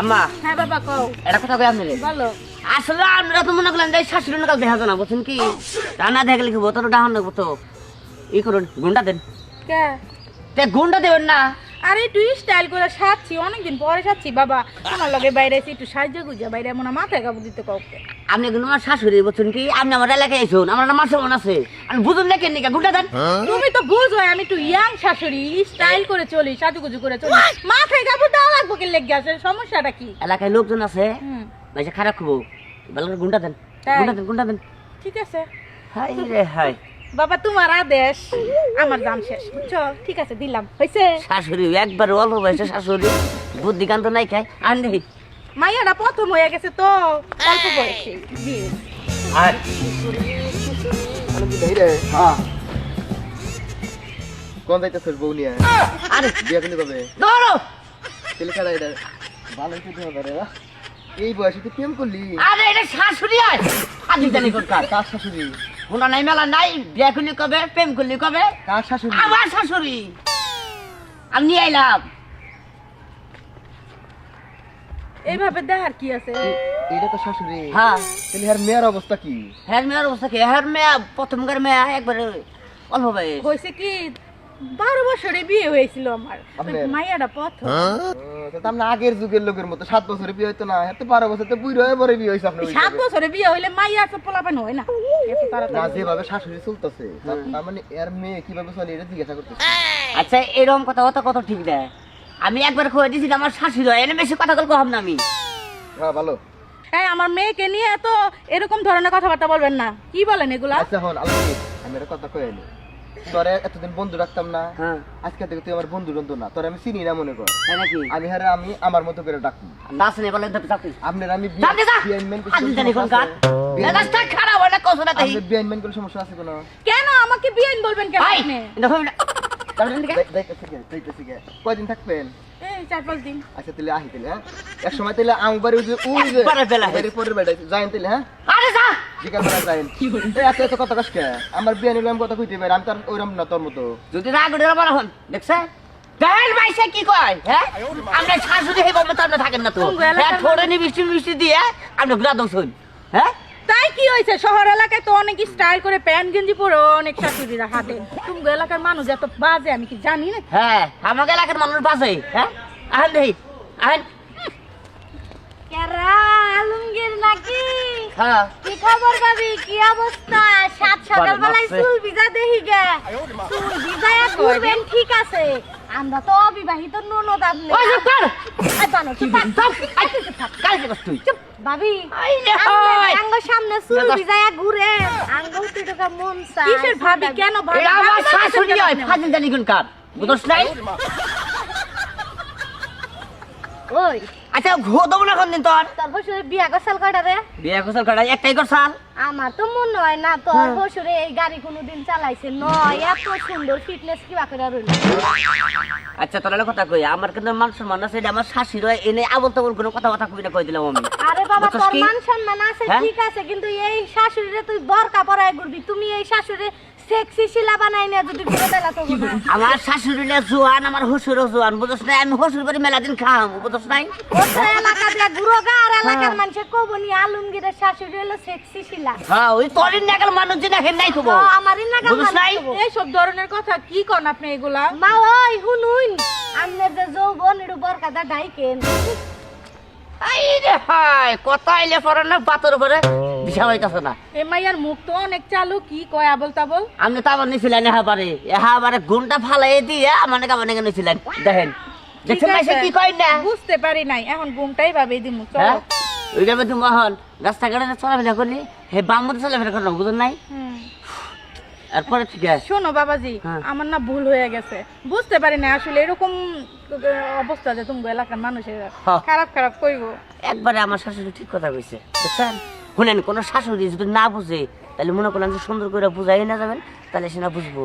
আম্মা। হ্যাঁ বাবা কও। এটা কথা কই আপনি বলো। আসলে আমরা তো মনে করলাম যে শাশুড়ি নাকাল দেখা না বুঝছেন কি? রান্না দেখে লিখব তো ডাহন দেবো তো। ই করুন গুন্ডা দেন। কে? তে গুন্ডা দেবেন না। আরে তুই স্টাইল করে সাজছি অনেকদিন পরে সাজছি। বাবা আমার লগে বাইরে এসে একটু সাহায্য গুজা বাইরে এমন মাথায় কাপড় দিতে কাউকে। আপনি কিন্তু আমার শাশুড়ি বুঝছেন কি? আপনি আমার এলাকায় এসুন আমার একটা মাসে মন আছে। আমি বুঝুন না কেন গুন্ডা দেন। তুমি তো বুঝো আমি একটু ইয়াং শাশুড়ি স্টাইল করে চলি সাজুগুজু করে চলি। মাথায় কাপড় দেওয়া লাগবো কি লেগে আছে সমস্যাটা কি? এলাকায় লোকজন আছে বেশি খারাপ খুব। ভালো করে গুন্ডা দেন। গুন্ডা দেন গুন্ডা দেন। ঠিক আছে। হাই রে হাই বাবা তোমার আদেশ। আমার দাম শেষ বুঝছ? ঠিক আছে দিলাম। হয়েছে শাশুড়ি একবার অল্প বয়সে শাশুড়ি বুদ্ধি কান্ত নাই খায় আর নেই। মাইয়াটা প্রথম হয়ে গেছে তো অল্প বয়সে। আর হ্যাঁ। কোন যাইতেছিস বউ নিয়ে? আরে। বিয়ে কিন্তু কবে? ধরো। তেলে খেলা এটা ভালো কিছু হবে রে এই বয়সে তুই প্রেম করলি? আরে এটা শাশুড়ি আর আদি জানি কার শাশুড়ি? ওনা নাই মেলা নাই। বিয়া করলি কবে প্রেম করলি কবে? কার শাশুড়ি? আমার শাশুড়ি। আমি নিয়ে আইলাম। এইভাবে দেখার কি আছে? এটা তো শাশুড়ি। হ্যাঁ। তাহলে হ্যার মেয়ের অবস্থা কি? হ্যার মেয়ের অবস্থা কি? হ্যার মেয়া প্রথমকার মেয়া একবারে অল্প বয়স। হয়েছে কি? বারো বছরে বিয়ে হয়েছিল আমার। মাইয়াটা তো আমরা আগের যুগের লোকের মতো সাত বছরে বিয়ে হইতো না এত বারো বছর তো বুড়ো হয়ে পরে বিয়ে হয়েছে আপনার সাত বছরে বিয়ে হইলে মাইয়া তো পোলাপান হয় না। না যেভাবে শাশুড়ি চলতেছে তার মানে এর মেয়ে কীভাবে চলে এটা জিজ্ঞাসা করতেছে। আচ্ছা এরকম কথা কথা কত ঠিক দেয় আমি একবার খোয়া দিয়েছি আমার শাশুড়ি হয় এনে বেশি কথা বলব না আমি। হ্যাঁ ভালো। হ্যাঁ আমার মেয়েকে নিয়ে এত এরকম ধরনের কথাবার্তা বলবেন না। কি বলেন এগুলা? আচ্ছা হন আমি একটা কথা কয়ে তোরে এতদিন বন্ধু রাখতাম না। হ্যাঁ। আজকে থেকে তুই আমার বন্ধু বন্ধু না তোর আমি চিনি না মনে কর। আমি হারে আমি আমার মতো করে ডাকবো। বলে আপনার আমি খারাপ না তাই সমস্যা আছে কোনো? কেন? আমাকে বিয়ে বলবেন কেন আপনি। কয়দিন থাকবেন? এই চার পাঁচ দিন। আচ্ছা তাহলে আহি তাহলে হ্যাঁ? এক সময় তাহলে আমবারে ওই যে ওই যে একবারে বেলা হয়েছে। বাড়ির পরের তাহলে হ্যাঁ? আরে যা বিকাল বেলা যাইন এই এত এত কথা কষ্ট আমার বিয়ে নিলাম কথা কইতে পারি আমি তো আর ওইরকম না তোর মতো। যদি রাগ উঠে বলা হন দেখছে? দেহের বাইসে কি কয় হ্যাঁ? আমরা শাশুড়ি হইব মতো আপনি থাকেন না তো। হ্যাঁ নি দিয়ে আপনি হ্যাঁ? তাই কি হয়েছে শহর এলাকায় তো অনেক স্টাইল করে প্যান্ট গেঞ্জি পরে অনেক শাশুড়িরা হাতে। তুমি এলাকার মানুষ এত বাজে আমি কি জানি না? হ্যাঁ আমাকে এলাকার মানুষ বাসে হ্যাঁ? আহেন দেখি আহেন। হ্যাঁ। কি খবর ভাবি? কি অবস্থা? সাত সকালবেলায় চুল ভিজা দেখি গে। চুল ভিজায়া ঘুরবেন ঠিক আছে। আমরা তো অবিবাহিত ননদ আপনি। ওই চুপ কর এই বানর, চুপ থাক। চুপ। আই চুপ থাক। কাল কি তুই। চুপ ভাবি। আই রে আপনি হাই আঙ্গ সামনে চুল ভিজায়া ঘুরে। আঙ্গ মন কিসের ভাবি? কেন ভাবি? আমার শাশুড়ি হয়। ফাজিল জানি কোন কার। বুঝছ নাই? ওই। আচ্ছা ঘো দেবো না কোন দিন তোর? তোর বসুরে বিয়া গোসাল কয়টা রে? বিয়ে গোসল করা একটাই করছাল আমার তো মনে হয় না তোর বসুরে এই গাড়ি কোনোদিন চালাইছে। নয় এত সুন্দর ফিটনেস কিবা করে রইল আচ্ছা তোর কথা কই আমার কিন্তু মান সম্মান আছে আমার শাশুড়ি হয় এনে আবল তাবল কোনো কথা কথা কই না কই দিলাম আমি। আরে বাবা তোর মান সম্মান আছে হ্যাঁ? ঠিক আছে কিন্তু এই শাশুড়িরে তুই বরকা পরায় ঘুরবি। তুমি এই শাশুড়ি সেক্সি শিলা বানাই না যদি ঘুরে বেলা তো না আমার শাশুড়ি না জোয়ান আমার হসুরও জোয়ান বুঝছ নাই? আমি হসুর বাড়ি মেলা দিন খাম বুঝছ নাই? ওটা এলাকা দিয়া ঘুরো গা আর এলাকার মানুষে কব নি আলমগীরের শাশুড়ি হলো সেক্সি শিলা। হ্যাঁ ওই তোরিন নাগাল মানুষ যে দেখেন নাই কব? তো আমারই না বুঝছ নাই? এইসব ধরনের কথা কি কন আপনি এগুলা? মা ওই হুনুন আমনের যে যৌবন এটু বরকাটা ডাইকেন। আই রে হাই কথা আইলে পরে না বাতর উপরে। দিশা হইতাছে না। এ মাইয়ার মুখ তো অনেক চালু কি কয় আবল তাবল আপনি তো আবার নিছিলেন এহা পারে। এহা পারে গুণটা ফালাই দিয়ে আমার নাকি আমার নাকি নিছিলেন দেখেন দেখছেন না কি কয় না? বুঝতে পারি নাই এখন ঘুমটাই ভাবে দিমু চল। ওইটা মধ্যে মহন রাস্তাঘাটে চলাফেরা করলি হে বাম মধ্যে চলাফেরা করলাম বুঝুন নাই। এরপরে ঠিক আছে। শোনো বাবাজি হ্যাঁ। আমার না ভুল হয়ে গেছে। বুঝতে পারি না আসলে এরকম অবস্থা যে তুমি এলাকার মানুষের। হ্যাঁ। খারাপ খারাপ কইব। একবারে আমার শাশুড়ি ঠিক কথা কইছে বুঝছেন শুনেন, কোনো শাশুড়ি যদি না বুঝে, তাহলে মনে করলাম যে সুন্দর করে বুঝাই না যাবেন, তাহলে সে না বুঝব।